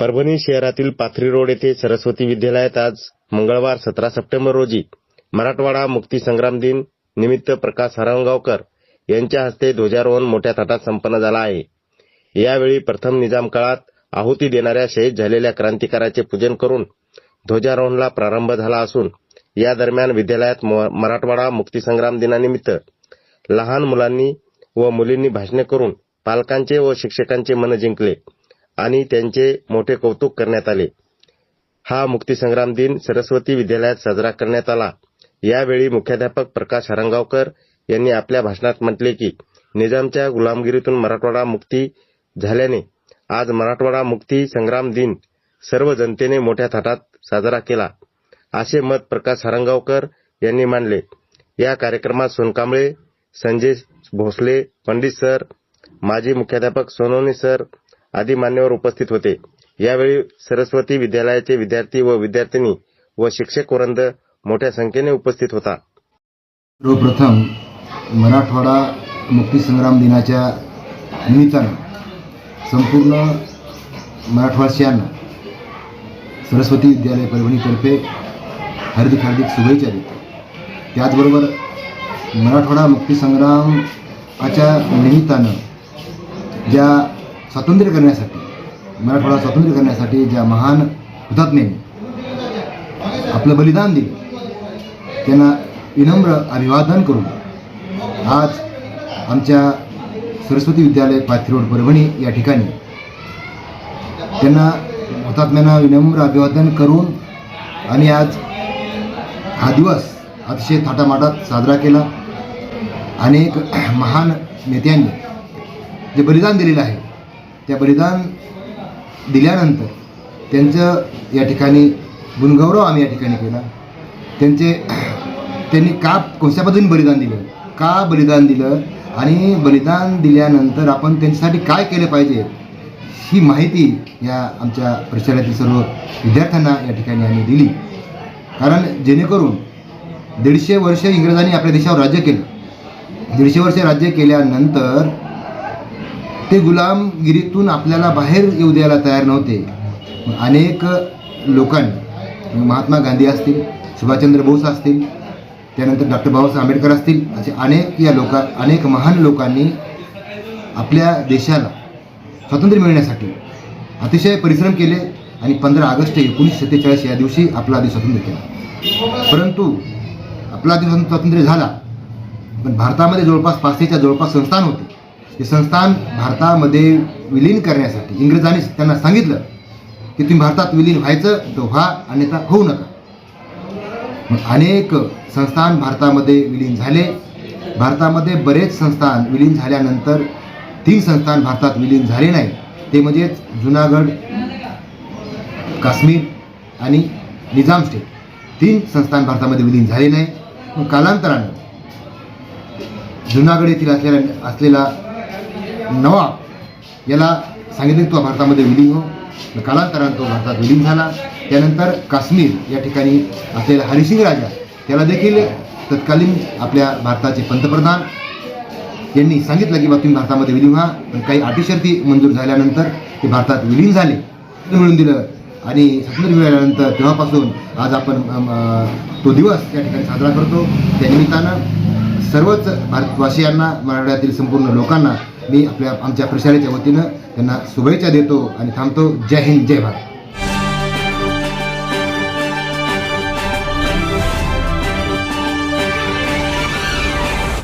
परभणी शहरातील पाथरी रोड येथे सरस्वती विद्यालयात आज मंगळवार सतरा सप्टेंबर रोजी मराठवाडा मुक्ती संग्राम दिन निमित्त प्रकाश हरणगावकर यांच्या हस्ते ध्वजारोहण मोठ्या थाटात संपन्न झाला आहे. यावेळी प्रथम निजाम काळात आहुती देणाऱ्या शहीद झालेल्या क्रांतिकाराचे पूजन करून ध्वजारोहणला प्रारंभ झाला असून या दरम्यान विद्यालयात म- मराठवाडा मुक्तीसंग्राम दिनानिमित्त लहान मुलांनी व मुलींनी भाषणे करून पालकांचे व शिक्षकांचे मन जिंकले. आणि त्यांचे मोठे कौतुक करण्यात आले. हा मुक्तीसंग्राम दिन सरस्वती विद्यालयात साजरा करण्यात आला. यावेळी मुख्याध्यापक प्रकाश हरंगावकर यांनी आपल्या भाषणात म्हटले की निजामच्या गुलामगिरीतून मराठवाडा मुक्ती झाल्याने आज मराठवाडा मुक्ती संग्राम दिन सर्व जनतेने मोठ्या थाटात साजरा केला असे मत प्रकाश हरंगावकर यांनी मांडले या कार्यक्रमात सोनकांबळे संजय भोसले पंडित सर माजी मुख्याध्यापक सोनवणे सर आदी मान्यवर उपस्थित होते. यावेळी सरस्वती विद्यालयाचे विद्यार्थी व विद्यार्थिनी व शिक्षक वृंद मोठ्या संख्येने उपस्थित होता. सर्वप्रथम मराठवाडा मुक्तीसंग्राम दिनाच्या निमित्तानं संपूर्ण मराठवासियांना सरस्वती विद्यालय परभणीतर्फे हार्दिक हार्दिक शुभेच्छा देतो. त्याचबरोबर मराठवाडा मुक्तीसंग्रामाच्या निमित्तानं ज्या स्वातंत्र्य करण्यासाठी मराठवाडा स्वातंत्र्य करण्यासाठी ज्या महान हुतात्म्यांनी आपलं बलिदान दिलं त्यांना विनम्र अभिवादन करून आज आमच्या सरस्वती विद्यालय पाथरी रोड परभणी या ठिकाणी त्यांना हुतात्म्यांना विनम्र अभिवादन करून आणि आज हा दिवस अतिशय थाटामाटात साजरा केला. अनेक महान नेत्यांनी जे बलिदान दिलेलं आहे त्या बलिदान दिल्यानंतर त्यांचं या ठिकाणी गुणगौरव आम्ही या ठिकाणी केला. त्यांचे त्यांनी का कोणत्या पद्धतीने बलिदान दिलं? का बलिदान दिलं? आणि बलिदान दिल्यानंतर आपण त्यांच्यासाठी काय केलं पाहिजे? ही माहिती या आमच्या परिसरातील सर्व विद्यार्थ्यांना या ठिकाणी आम्ही दिली. कारण जेणेकरून दीडशे वर्ष इंग्रजांनी आपल्या देशावर राज्य केलं. दीडशे वर्ष राज्य केल्यानंतर ते गुलामगिरीतून आपल्याला बाहेर येऊ द्यायला तयार नव्हते. अनेक लोकांनी म्हणजे महात्मा गांधी असतील सुभाषचंद्र बोस असतील त्यानंतर डॉक्टर बाबासाहेब आंबेडकर असतील असे अनेक या लोका अनेक महान लोकांनी आपल्या देशाला स्वातंत्र्य मिळण्यासाठी अतिशय परिश्रम केले आणि पंधरा ऑगस्ट एकोणीसशे सत्तेचाळीस या दिवशी आपला आधी स्वातंत्र्य केला. परंतु आपला आधी स्वातंत्र्य झाला पण भारतामध्ये जवळपास पाचशेच्या जवळपास संस्थान होते. हे संस्थान भारतामध्ये विलीन करण्यासाठी इंग्रजांनी त्यांना सांगितलं की तुम्ही भारतात विलीन व्हायचं तर व्हा अन्यथा होऊ नका. अनेक संस्थान भारतामध्ये विलीन झाले. भारतामध्ये बरेच संस्थान विलीन झाल्यानंतर तीन संस्थान भारतात विलीन झाले नाही. ते म्हणजेच जुनागड काश्मीर आणि निजाम स्टेट. तीन संस्थान भारतामध्ये विलीन झाले नाही. कालांतरानं जुनागड येथील असलेला असलेला नवाब याला सांगितले की तो भारतामध्ये विलीन हो. कालांतरानं तो भारतात विलीन झाला. त्यानंतर काश्मीर या ठिकाणी असलेला हरिसिंग राजा त्याला देखील तत्कालीन आपल्या भारताचे पंतप्रधान यांनी सांगितलं की बा तुम्ही भारतामध्ये विलीन व्हा. पण काही अटीशर्ती मंजूर झाल्यानंतर ते भारतात विलीन झाले. मिळून दिलं. आणि स्वातंत्र्य मिळाल्यानंतर तेव्हापासून आज आपण तो दिवस या ठिकाणी साजरा करतो. त्यानिमित्तानं सर्वच भारतवासियांना मराठवाड्यातील संपूर्ण लोकांना मी आपल्या आमच्या प्रशालेच्या वतीनं त्यांना शुभेच्छा देतो आणि थांबतो. जय हिंद जय भारत.